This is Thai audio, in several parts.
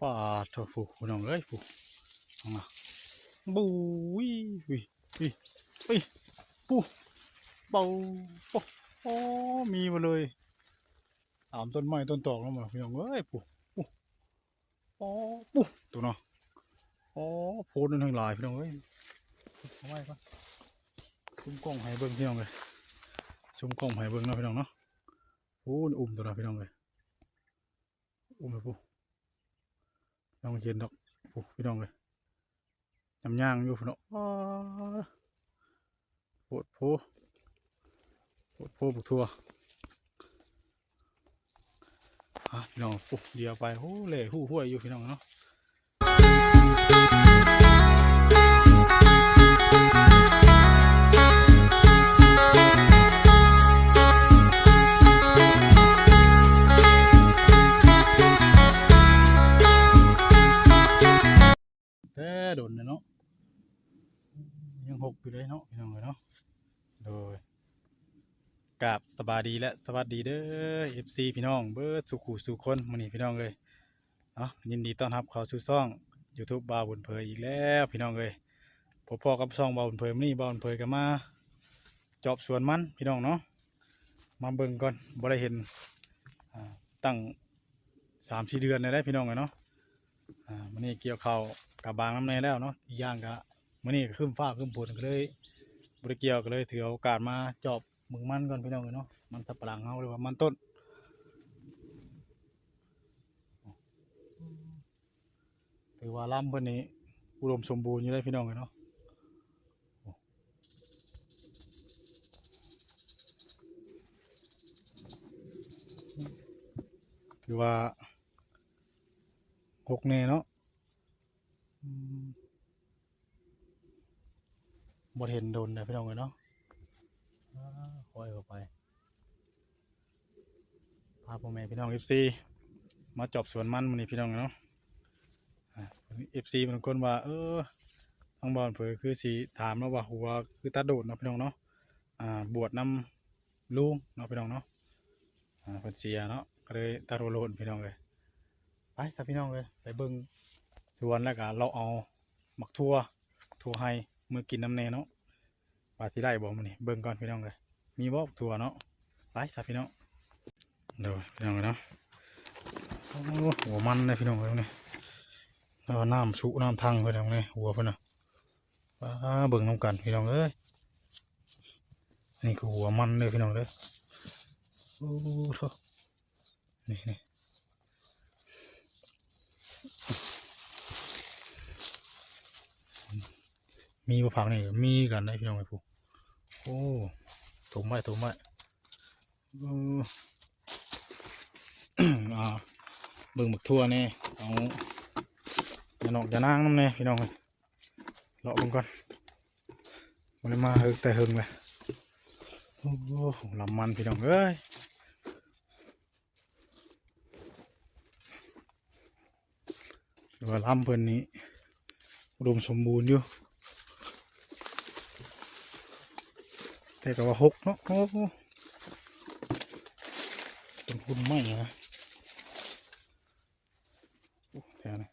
ป้าโถผูน้องเอ้ยผูกเอามาบูวิวิวิวิปูเบาโอ้โอ้มีมาเลยตามต้นไม้ต้นตอกแล้วมาพี่น้องเอ้ยปูปูโอ้ปูตัวเนาะโอ้โพดนั่นทั้งหลายพี่น้องเอ้ยเอาไว้ก่อนซุ้มกล้องให้เบิ่งพี่น้องเลยซุ้มกล้องให้เบิ่งเนาะพี่น้องเนาะโอ้อุ้มตัวเนาะพี่น้องเลยอุ้มไปปู น้องเห็นดอกโอ้พี่น้องเลยยำย่างอยู่พี่น้องอ้าโพดโพโพดโพบุกทัวอะพี่น้องปุ๊เดียวไปโอ้เล่หู้ห้วยอยู่พี่น้องเนาะ กับสบายดีและสวัสดีเด้อ FC พี่น้องเบิร์ดสุขุสุคนมื้อนี้พี่น้องเลยเนาะยินดีต้อนรับเข้าสู่ช่อง YouTube บาวบุญเผยอีกแล้วพี่น้องเลยพบพ่อกับช่องบาวบุญเผยมื้อนี้บาวบุญเผยก็มาจอบสวนมันพี่น้องเนาะมาเบิ่งก่อนบ่ได้เห็นตั้งสามสี่เดือนเลยได้พี่น้องเลยเนาะอ่ามื้อนี้เกี่ยวเขากับบางน้ำในแล้วเนาะย่างก็มื้อนี้ก็ขึ้นฟ้าขึ้นฝนก็เลยบ่ได้เกี่ยวก็เลยถือโอกาสมาจอบ มึงมันก่อนพี่น้องเลยเนาะมันสับปะหลังเฮาหรือว่ามันต้นถือว่าลำเพิ่นนี้อุดมสมบูรณ์อยู่เลยพี่น้องเลยเนาะถือว่าหกแน่เนาะอืมบ่เห็นโดนเลยพี่น้องเลยเนาะ คอยเข้าไป พาพ่อแม่พี่น้องเอฟซีมาจอบสวนมันมันนี่พี่น้องเนาะเอฟซีมันคนว่า เออทางบอลเผยคือสีถามแล้วว่าหัวคือตาโดดเนาะพี่น้องเนาะอ่าบวชนำลุงเนาะพี่น้องเนาะอ่าเพิ่นเสียเนาะก็เลยตาโดโลนพี่น้องเลยไปครับพี่น้องเลยไปเบิ่งสวนแล้วก็เราเอาหมักทั่วทั่วให้มือกินน้ำแน่เนาะว่าที่ได้บอกมันนี่เบิ่งก่อนพี่น้องเลย มีบ่ทั่วเนาะไปครับพี่น้องเดี๋ยวพี่น้องเลยนาะโอ้หัวมันเลยพี่น้องเลยเนี่ยแล้วน้ำชุน้ำทังไปทางนี้หัวเพิ่นน่ะว้าเบิ่งน้ำกันพี่น้องเอ้ยนี่คือหัวมันเลยพี่น้องเด้อโอ้โถนี่นี่มีมะพร้าวนี่มีกันได้พี่น้องไอ้ผู้โอ้ ถุงไม้ถุงไม้โอ้อ่าเบิ่งบักทั่วนี่เอาอย่านอกอย่านางน้ำแน่พี่น้องเอ้ยเลาะลงก่อนมันมาเฮงแต่เฮงเลยโอ้โหลำมันพี่น้องเอ้ยว่าลำเพิ่นนี้อุดมสมบูรณ์อยู่ แต่ก็ว่าหกเนาะโอ้เป็นหุ่นไหมนะแถวนี้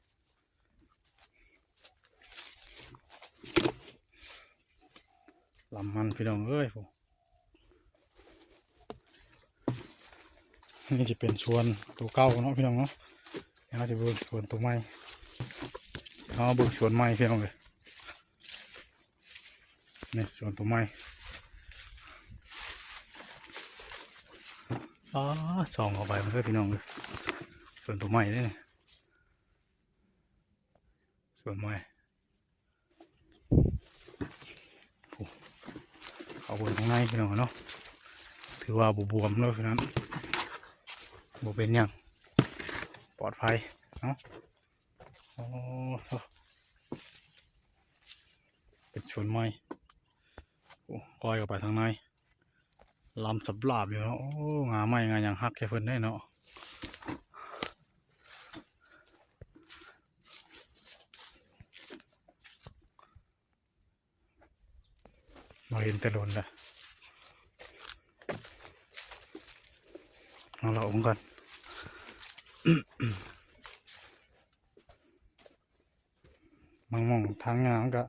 ลำมันพี่น้องเอ้ยผมนี่จะเป็นชวนตัวเก่าเนาะพี่น้องเนาะเดี๋ยวเราจะเบิ่งชวนตัวใหม่เอาเบิ่งชวนใหม่พี่น้องเลยนี่ชวนตัวใหม่ อ๋อส่องเข้าไปมันเพื่อพี่น้องเลยชวนตัวใหม่เลยนี่วนใหม่เอาบนข้างในพี่น้องเนาะถือว่าบวมๆเลยพี่นั้นบวเป็นหยังปลอดภัยเนาะโอ้เป็นชวนไม้โอ้ก้อยเข้าไปทางใน ลำสับลาบอยู่เนาะโอ้งาไม้งาอย่างฮักแค่เพิ่นได้เนาะมาเห็นแต่โดนลยเอาเราองกันบางมองทางงามก็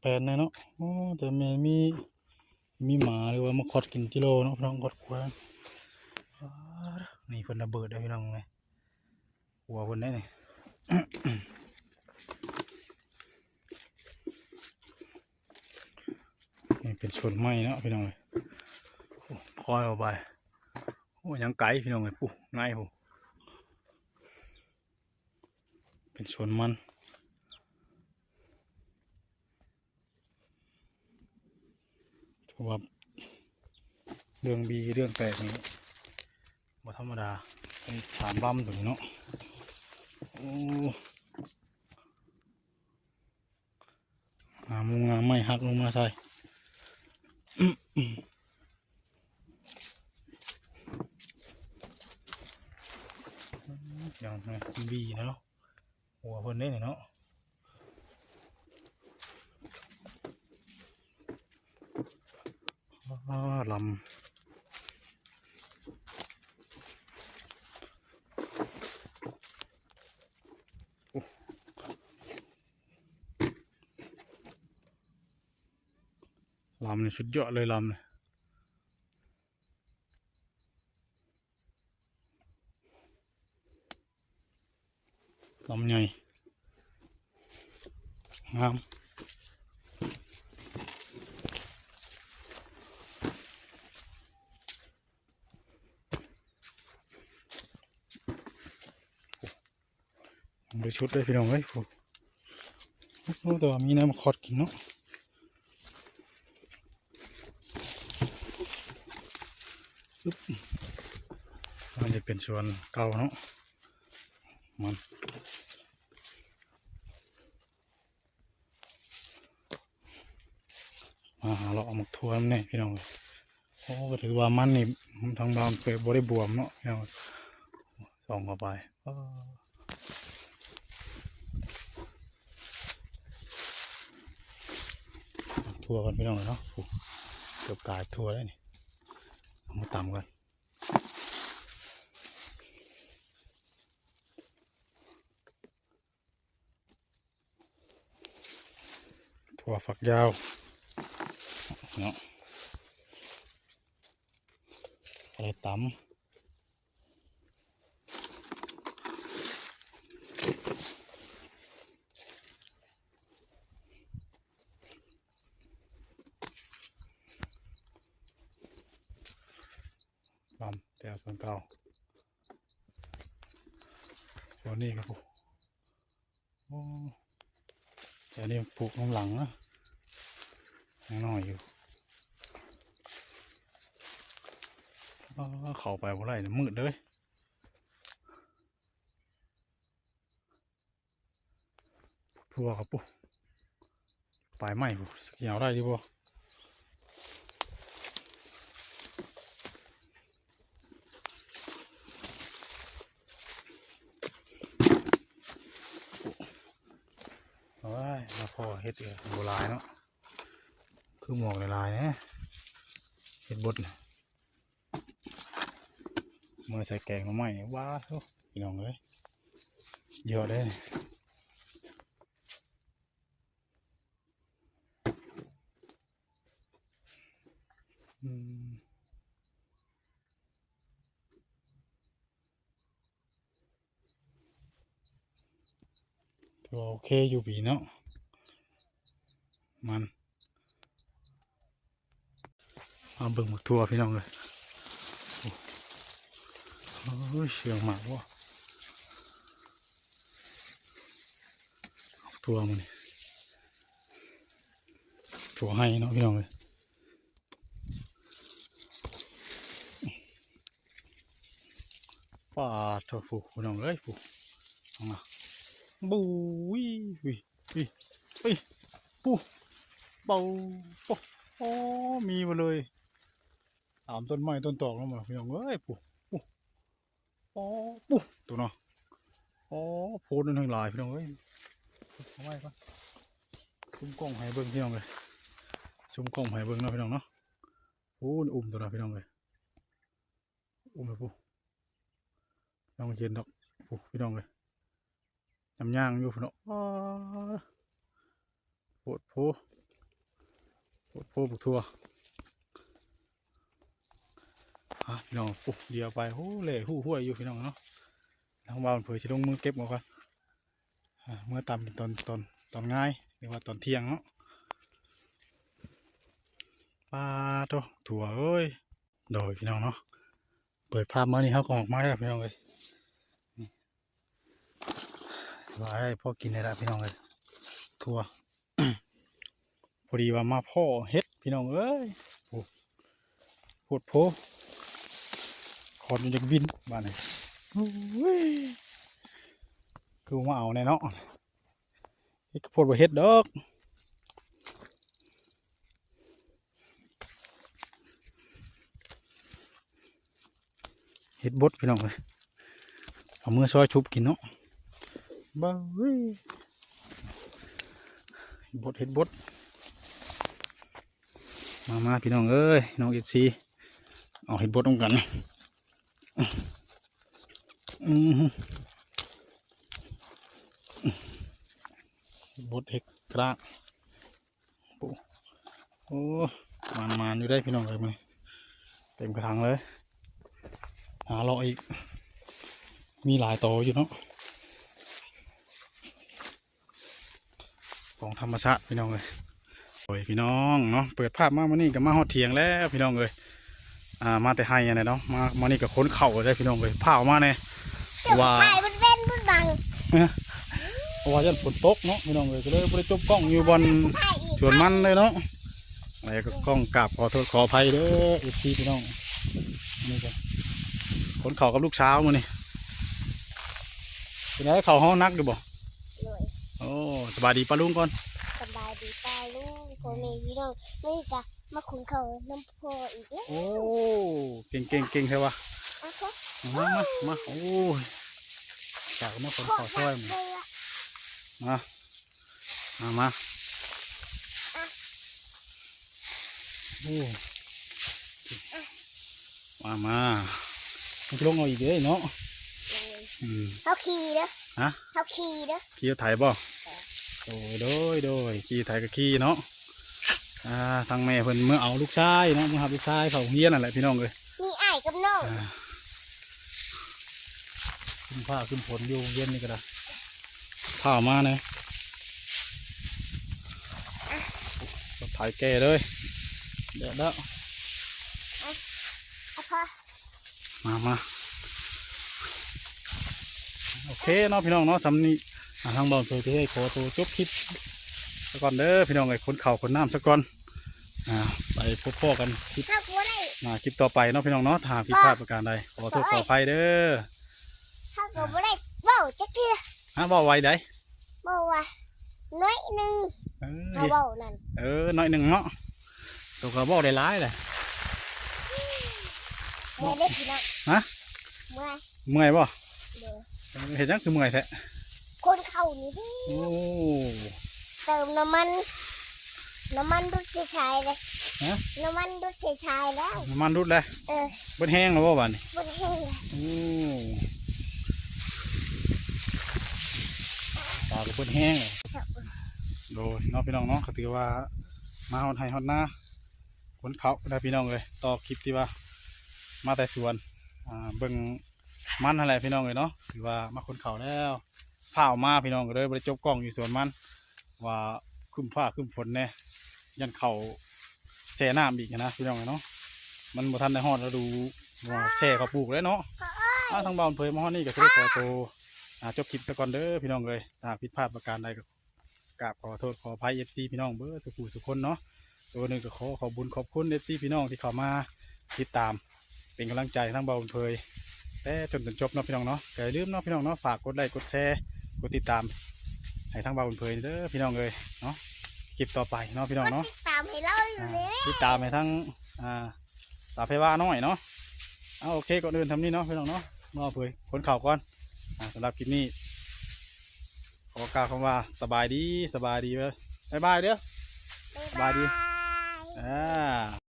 แปลนเลยเนาะโอ้แต่แม่มี มีหมาหรือว่ามาคอดกินกิโลเนาะพี่น้องคอดควายอ้านี่เพิ่นระเบิดได้พี่น้องไงหัวเพิ่นได้นี่นี่เป็นชนไม้เนาะพี่น้องเลยโอ้คอยเอาไปโอ้ยังไกลพี่น้องเลยปุ๊ง่ายปุ๊เป็นชนมันถือ ว่าเรื่องบีเรื่องแปลกนี้บ่ธรรมดาไอ้ฐานบั้มตัวนี้เนาะโอ้งามงามไม่หักลงมาใส่อย่างบีนะเนาะหัวเพิ่นได้เนี่ยเนาะอ้า ลำลำเนี่ยสุดยอดเลยลำเนี่ยลำใหญ่งาม ชุดเลยพี่น้องเอ้ยผู้โอ้แต่ว่ามีน้ำมคอดกินเนาะอึ๊บมันจะเป็นส่วนเก่าเนาะมันมาหาเราเอามาทัวร์นี่พี่น้องโอ้ถือว่ามันนี่ทางบางเปิดบริบวมเนาะพี่น้องส่องเข้าไปอ้อ ทัวกันพี่น้องเนาะเกือบกายทัวแล้วนี่เอามาต่ำกันทัวฝักยาวเนาะอะไรตำ ลำแต่ส่วนเก่าส่วนนี้ครับผมโอ้แต่นี่ปลูกข้างหลังนะยังน้อยอยู่เข้าไปบ่ได้เนี่ยมืดเลยทัวครับปุ๊ปลายไม้ปุ๊สกเอาได้ดีบ่โอ้ยมาพอ เฮ็ดเองโบราณเนาะคือหมอกในลายนี่ยเฮ็ดบดเนี่ยมื่อใส่แกงมาใหม่ว้าโอ้พี่น้องเลยเยอะเลยอืมถือว่าโอเคอยู่ปีเนาะ มันเอาเบิ่งหมักทั่วพี่น้องเลยโอ้ยเสียงหมากวะตัวมันนี่ตัวให้เนาะพี่น้องเลยป้าดเถอะผูพี่น้องเลยผูเอามาบูวิวิวิวิปู เบาโอ้มีมาเลยตามต้นไม้ต้นตอกแล้วมาพี่น้องเอ้ยปูโอ้ปุ๊ตัวเนาะโอ้โพดนั่นทั้งหลายพี่น้องเอ้ยเอาไว้ก่อนซุ้มกล้องให้เบิ่งพี่น้องเลยซุ้มกล้องให้เบิ่งเนาะพี่น้องเนาะโอ้อุ้มตัวเนาะพี่น้องเลยอุ้มเลยปุ๊น้องเห็นดอกปุ๊พี่น้องเลยยำย่างอยู่พี่น้องอ้โพดโพ โพบุกทัวอะพี่น้องปุ๊บเดียวไปโอ้เล่หู้ห้วยอยู่พี่น้องเนาะทางบ้านเผยสิลงมือเก็บหมดก่อนอะเมื่อตำเป็นตอนตอนตอนง่ายหรือว่าตอนเที่ยงเนาะปลาโตถั่วเอ้ยโดยพี่น้องเนาะเปิดภาพมานี่เขาก็ออกมาแล้พี่น้องเลยนี่ว่าได้พอกินได้ละพี่น้องเลยถั่ว พอดีว่ามาพ่อเฮ็ดพี่น้องเอ้ยโอ้โพดโพขอดอยากวินบ้านนี้โอ้ยคือมาเอาแน่เนาะเฮ็ดก็โพดว่าเฮ็ดดอกเฮ็ดบดพี่น้องเลยเอามือซอยชุบกินเนาะบ้าเว้ยเฮ็ดบดเฮ็ดบด มามาพี่น้องเอ้ยน้องเอฟซีเอาเห็ดบดตรงกันอือหือเห็ดบดเห็ดกระโอ้โอ้มันมันอยู่ได้พี่น้องเลยมันเต็มกระถางเลย หาเราอีก มีหลายโตวอยู่เนาะของธรรมชาติพี่น้องเลย ยพี่น้องเนาะเปิดภาพมามานี่ก็มาฮอดเถียงแล้วพี่น้องเลยอ่ามาแต่ไฮอันไหนเนาะมามานี่ก็ค้นเข่าได้พี่น้องเลยผ้าออกมาเนี่ยว่าถ่ายมันเว้นมันบังว่าจะฝนตกเนาะพี่น้องเลยก็เลยบ่ได้จบกล้องอยู่บนถ่ายอีกสวนมันเลยเนาะอะไรก็กล้องกราบขอโทษขออภัยเด้อเอฟซีพี่น้องนี่ก็ขนเข่ากับลูกสาวมานี่เป็นไงเข่าห้องนักดูบ่หน่อยโอ้สบายดีปะลุงก่อน สบายดีป้าลูก พ่อแม่พี่น้องนี่กะมาขุนเขาน้ำพออีกแล้วโอ้เก่งเก่งเก่งใช่ปะอะพ่อมามามาโอ้ยจากมาขนพ่อเข่าช่วยเลมันยอะมามามาโอ้มามามันจะลงเอาอีกเลยเนาะอืมเขาขี่เด้อฮะเขาขี่เด้อขี่รถไถบ่โอ้ยโดยโดยขี่ไถกับขี่เนาะ อ่าทางแม่เพิ่นเมื่อเอาลูกชายเนาะเมื่อหาลูกชายเขาเฮียนนั่นแหละพี่น้องเลยมีไอ้ายกับน้องอ่าขึ้นผ้าขึ้นผลอยู่เย็นนี่ก็ได้ผ้ามาเนี่ยรถไถแก่เลยเดี๋ยวแล้วอะพ่อมามาโอเคเนาะพี่น้องเนาะสำนี้อ่าทางบอลเผยที่ให้ขอตัวจบคลิป ซะก่อนเด้อพี่น้องไอ้คนเข่าคนน้ำซะก่อนอ่าไปพบพ่อกันคลิปถ้ากลัวได้อ่าคลิปต่อไปเนาะพี่น้องเนาะถ้าผิดพลาดประการใดขอโทษขออภัยเด้อถ้ากลัวได้เบ้าจักเทียฮะบอกไว้ได้เบ้าว่าน้อยหนึ่งเอเขาอเบ้านั่นเออหน่อยหนึ่งเนาะตัวก็บอกได้ร้ายเลยเมื่อได้พี่น้องฮะเมื่อเมื่อยบ่เดี๋ยวเห็นจังคือเมื่อยแท้คนเข้านี่ดิโอ้ เติมน้ำมัน น้ำมันรถเสียชายเลยฮะน้ำมันรถเสียชายแล้วน้ำมันรุดเลยเออเบิดแห้งแล้วบ่บ้านนี่บนแห้งเลยโอ้ปลาก็เบิดแห้งเลยโดยเนาะพี่น้องเนาะก็ถือว่ามาฮอดไห้ฮอดหน้าคนเขาได้พี่น้องเลยต่อคลิปที่ว่า มาแต่สวนอ่าเบิ่งมันอะไรพี่น้องเลยเนาะถือว่ามาคนเขาแล้วผ้าออกมาพี่น้องก็เลยบริจบกล้องอยู่สวนมัน ว่าครึ้มผ้าครึ้มฝนแน่ยันเขาแช่น้ำอีกนะพี่น้องเลยเนาะมันบ่ทันได้ฮอดฤดูว่าแช่เขาปลูกแล้วเนาะอ้าทางบ้านเผยมาฮอดนี่ก็คือขอโตวอ่าจบคลิปซะก่อนเด้อพี่น้องเลยถ้าผิดพลาดประการใดก็กราบขอโทษขออภัย FC พี่น้องเบอร์สุขุสุคนเนาะตัวหนึ่งก็ขอขอบบุญขอบคุณ FC พี่น้องที่เข้ามาติดตาม เป็นกำลังใจทั้งเบาเพยแต่จนจนจบเนาะพี่น้องเนาะก็อย่าลืมเนาะพี่น้องเนาะฝากกดไลค์กดแชร์กดติดตาม ให้ทั้งเบาเพยเด้อพี่น้องเลยเนาะคลิปต่อไปเนาะพี่น้องก็เนาะติดตามให้เราอยู่อ่าเลยติดตามให้ทั้งอ่าตาเพว่าน้อยเนาะเอาโอเคก่อนอื่นทำนี่เนาะพี่น้องเนาะเนาะเพยคนเข่าวก่อนอ่าสำหรับคลิปนี้ขอกล่าวคำว่าสบายดีสบายดีเว้ยบายบายเด้อสบายดีบ๊ายบายอ่า